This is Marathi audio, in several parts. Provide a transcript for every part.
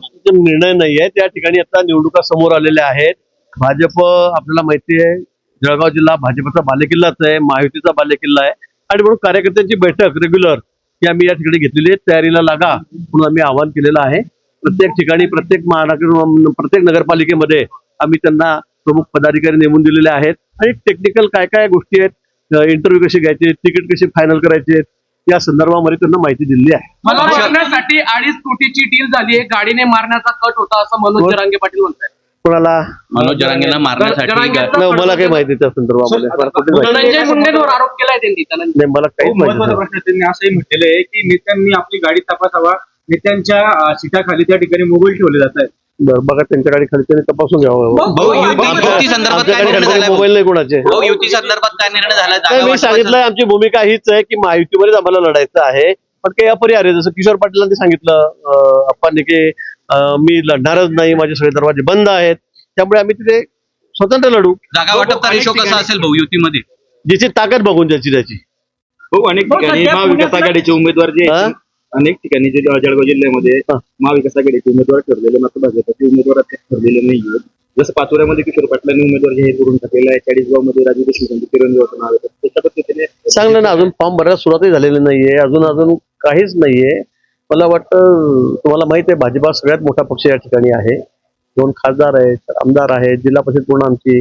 निर्णय नाही आहे त्या ठिकाणी आता निवडणुका समोर आलेल्या आहेत. भाजप आपल्याला माहिती आहे जळगाव जिल्हा भाजपचा बालेकिल्लाच आहे महायुतीचा बालेकिल्ला आहे. आणि म्हणून कार्यकर्त्यांची बैठक रेग्युलर ही आम्ही या ठिकाणी घेतलेली आहे. तयारीला लागा म्हणून आम्ही आवाहन केलेलं आहे. प्रत्येक ठिकाणी प्रत्येक महानगर प्रत्येक नगरपालिकेमध्ये आम्ही त्यांना प्रमुख पदाधिकारी नेमून दिलेले आहेत. आणि टेक्निकल काय काय गोष्टी आहेत इंटरव्ह्यू कसे घ्यायचे तिकीट कसे फायनल करायचे या संदर्भामध्ये त्यांना माहिती दिलेली आहे. मला मारण्यासाठी अडीच कोटीची डील झाली आहे. गाडीने मारण्याचा कट होता असं मनोज? जरांगे पाटील म्हणतात कोणाला? मनोज जरांगेंना मारण्यासाठी जरांगेंचा नाही, मला काही माहिती त्या संदर्भामध्ये. मला कुठे माहिती? धनंजय मुंडेंवर आरोप केलाय त्यांनी धनंजय. नाही मला काहीच खूप माहिती महत्त्वाचा नाही. प्रश्न त्यांनी असंही म्हटलेलं आहे की नेत्यांनी आपली गाडी तपासावा. नेत्यांच्या अं, सीटाखाली त्या ठिकाणी मोबाईल ठेवले जात आहेत. बरं बघा त्यांच्या गाडी खाली त्यांनी तपासून घ्यावं. भाऊ युती संदर्भात काय निर्णय मोबाईल नाही कोणाचे? भाऊ युती संदर्भात काय निर्णय नाही, जागा मी? सांगितलं आमची भूमिका हीच आहे की महायुतीमध्येच आम्हाला लढायचं आहे. पण काही अपरिहार्य जसं किशोर पाटीलांनी सांगितलं अं, अप्पांनी की अं, मी लढणारच नाही माझे सगळे दरवाजे बंद आहेत. त्यामुळे आम्ही तिथे स्वतंत्र लढू. जागा वाटपचा रेशो कसा असेल भाऊ युतीमध्ये? जिची ताकद बघून ज्याची त्याची. खूप अनेक हो, ठिकाणी महाविकास आघाडीचे उमेदवार जे आहेत, अनेक ठिकाणी जे जळगाव जिल्ह्यामध्ये हा. महाविकास आघाडीचे उमेदवार ठरलेले मात्र भाजपचे उमेदवार आता ठरलेले नाही जसं पाचोऱ्यामध्ये किशोर पाटलांनी उमेदवार जाहीर करून टाकलेला आहे चाळीसगावमध्ये राजू देशमुख किरण देवाचं नाव तशा पद्धतीने चांगलं ना अजून फॉर्म भरायला सुरुवातही झालेली नाहीये अजून अजून काहीच नाहीये. मला वाटतं तुम्हाला माहीत आहे भाजपा सगळ्यात मोठा पक्ष या ठिकाणी आहे. दोन खासदार आहेत आमदार आहेत जिल्हा परिषद पूर्ण आमची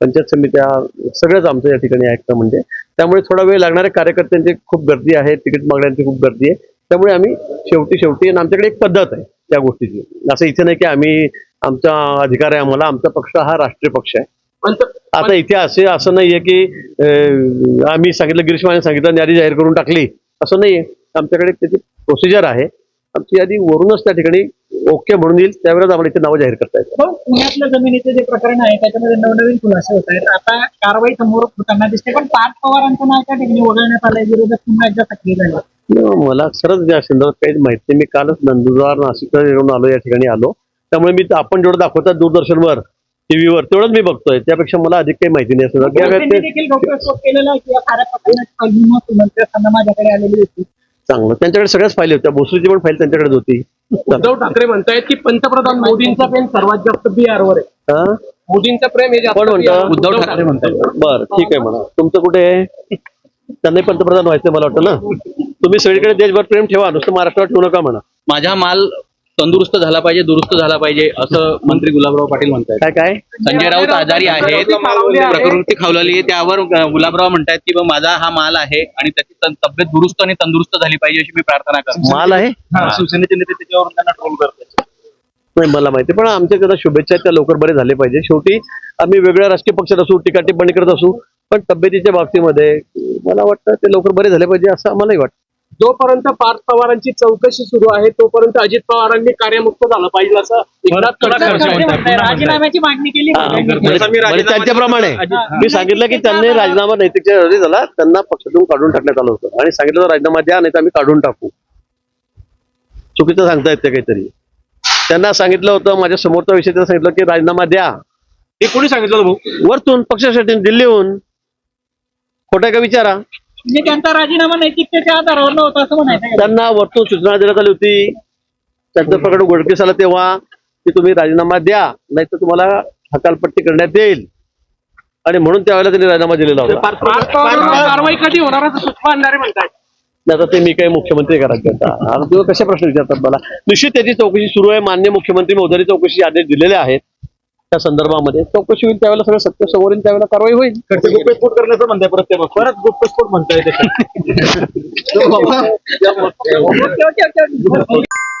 पंचायत समित्या सगळ्याच आमचं या ठिकाणी ऐकतं म्हणजे. त्यामुळे थोडा वेळ लागणाऱ्या कार्यकर्त्यांची खूप गर्दी आहे तिकीट मागण्यांची खूप गर्दी आहे. त्यामुळे आम्ही शेवटी शेवटी आणि आमच्याकडे एक पद्धत आहे त्या गोष्टीची. असं इथे नाही की आम्ही आमचा अधिकार आहे आम्हाला आमचा पक्ष हा राष्ट्रीय पक्ष आहे. आता इथे असे असं नाहीये की आम्ही सांगितलं गिरीश महाराज सांगितलं यादी जाहीर करून टाकली. असं नाहीये. आमच्याकडे त्याची प्रोसिजर आहे. आमची यादी वरूनच त्या ठिकाणी ओके म्हणून येईल. त्यावेळेस आम्हाला इथे नावं जाहीर करता येतात. भाऊ पुण्यातलं जमिनीचं जे प्रकरण आहे त्याच्यामध्ये नवनवीन खुलासे होत आहेत. आता कारवाई समोर होताना दिसते पण पार्थ पवारांचं नाव त्या ठिकाणी वगळण्यात आलंय. विरोधक पुन्हा एकदा सक्रिय झाले. मला खरंच या संदर्भात काही माहिती नाही. मी कालच नंदुरबार नाशिक येऊन आलो या ठिकाणी आलो. त्यामुळे मी आपण जेवढं दाखवतात दूरदर्शनवर टीव्हीवर तेवढंच मी बघतोय. त्यापेक्षा मला अधिक काही माहिती नाही चांगलं. त्यांच्याकडे सगळ्याच फाईल होत्या. भोसरीची पण फाईल त्यांच्याकडेच होती. उद्धव ठाकरे म्हणतायत की पंतप्रधान मोदींचा प्रेम सर्वात जास्त बिहारवर आहे. हा? मोदींचं प्रेम हे जास्त कोण म्हणतं? बिहारवर. उद्धव ठाकरे म्हणतात बरं ठीक आहे म्हणा. तुमचं कुठे आहे? त्यांनाही पंतप्रधान व्हायचं मला वाटतं ना? तुम्ही सगळीकडे देशभर प्रेम ठेवा नुसतं महाराष्ट्रात ठेवू नका म्हणा. माझा माल तंदुरुस्त झाला पाहिजे दुरुस्त झाला पाहिजे असं मंत्री गुलाबराव पाटील म्हणतात काय काय? संजय राऊत आजारी आहेत प्रकृती खावलेली आहे त्यावर गुलाबराव म्हणतात की बा माझा हा माल आहे आणि त्याची तब्येत दुरुस्त आणि तंदुरुस्त झाली पाहिजे अशी मी प्रार्थना करतो. माल आहे? शिवसेनेचे नेते त्याच्यावरून त्यांना ट्रोल करतात. नाही मला माहिती पण आमच्या त्याला शुभेच्छा आहेत, त्या लवकर बरे झाले पाहिजे. शेवटी आम्ही वेगळ्या राजकीय पक्षात असू टीका टिप्पणी करत असू पण तब्येतीच्या बाबतीमध्ये मला वाटतं ते लवकर बरे झाले पाहिजे असं आम्हालाही वाटतं. जोपर्यंत पार्थ पवारांची चौकशी सुरू आहे तोपर्यंत अजित पवारांनी कार्यमुक्त झालं पाहिजे असं राजीनाम्याची मागणी केली त्यांच्याप्रमाणे. मी सांगितलं की त्यांनी राजीनामा नैतिकच्या झाला त्यांना पक्षातून काढून टाकण्यात आलं होतं. आणि सांगितलं होतं राजीनामा द्या नाही तर आम्ही काढून टाकू. चुकीचं सांगतायत ते काहीतरी. त्यांना सांगितलं होतं माझ्या समोरचा विषय त्यांना सांगितलं की राजीनामा द्या. हे कोणी सांगितलं वरतून पक्षासाठी दिल्लीहून. खोटा का विचारा? म्हणजे त्यांचा राजीनामा नैतिकतेच्या आधारावर नव्हता असं म्हणायचं? त्यांना वरतून सूचना देण्यात आली होती. त्यांचं प्रकरण उघडकीस आलं तेव्हा की तुम्ही राजीनामा द्या नाही तर तुम्हाला हकालपट्टी करण्यात येईल. आणि म्हणून त्यावेळेला त्यांनी राजीनामा दिलेला होता. कारवाई कधी होणार असं अंधारे म्हणतात नाही आता ते मी काही मुख्यमंत्री करायचे आता. आता तुम्ही कशा प्रश्न विचारतात मला? निश्चित त्याची चौकशी सुरू आहे. मान्य मुख्यमंत्री महोदयांनी चौकशी आदेश दिलेले आहेत. त्या संदर्भामध्ये चौकशी होईल त्यावेळेला सगळं सत्य समोर येईल त्यावेळेला कारवाई होईल. खडसे गुप्पेस्फोट करण्याचं म्हणताय परत ते परत गुप्पेस्फोट म्हणताय.